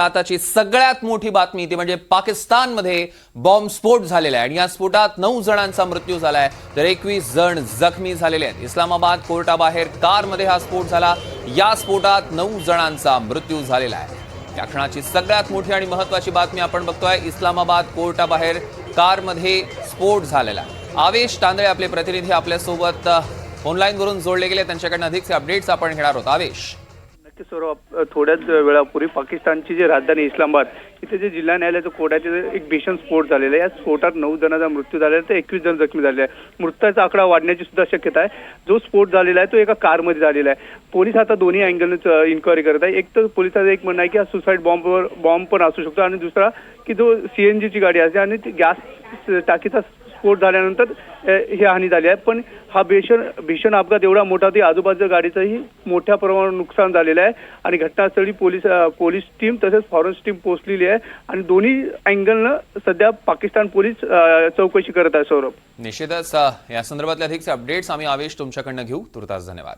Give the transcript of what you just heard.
आताची सगळ्यात मोठी बातमी ती म्हणजे पाकिस्तानमध्ये बॉम्बस्फोट झालेला आहे. आणि या स्फोटात नऊ जणांचा मृत्यू झालाय. तर एकवीस जण जखमी झालेले आहेत. इस्लामाबाद कोर्टाबाहेर कारमध्ये हा स्फोट झाला. या स्फोटात नऊ जणांचा मृत्यू झालेला आहे. या क्षणाची सगळ्यात मोठी आणि महत्वाची बातमी आपण बघतोय. इस्लामाबाद कोर्टाबाहेर कारमध्ये स्फोट झालेला आहे. आवेश तांदळे आपले प्रतिनिधी आपल्यासोबत ऑनलाईनवरून जोडले गेले. त्यांच्याकडनं अधिकचे अपडेट्स आपण घेणार आहोत. आवेश. नक्कीच सौरभ थोड्याच वेळापूर्वी पाकिस्तानची जी राजधानी इस्लामाबाद इथे जे जिल्हा न्यायालयाचं कोर्टाचे एक भीषण स्फोट झालेला आहे. या स्फोटात नऊ जणांचा मृत्यू झालेला आहे. तर एकवीस जण जखमी झाले आहे मृताचा आकडा वाढण्याची सुद्धा शक्यता आहे. जो स्फोट झालेला आहे तो एका कारमध्ये झालेला आहे. पोलीस आता दोन्ही अँगलने इन्क्वायरी करत आहे. एक तर पोलिसांचं एक म्हणणं आहे की हा सुसाईड बॉम्बवर बॉम्ब पण असू शकतो. आणि दुसरा की जो सीएनजीची गाडी असते आणि ती गॅस टाकीचा स्फोट झाल्यानंतर हे ही हानी झाली आहे. पण हा भीषण भीषण अपघात एवढा मोठा की आजूबाजूच्या गाडीचंही मोठ्या प्रमाणात नुकसान झालेलं आहे. आणि घटनास्थळी पोलीस पोलीस टीम तसेच फॉरेन्स टीम पोहोचलेली आहे. आणि दोन्ही अँगलनं सध्या पाकिस्तान पोलीस चौकशी करत आहे सौरभ. निश्चितच या संदर्भातले अधिकचे अपडेट्स आम्ही आवेश तुमच्याकडनं घेऊ. तुर्तास धन्यवाद.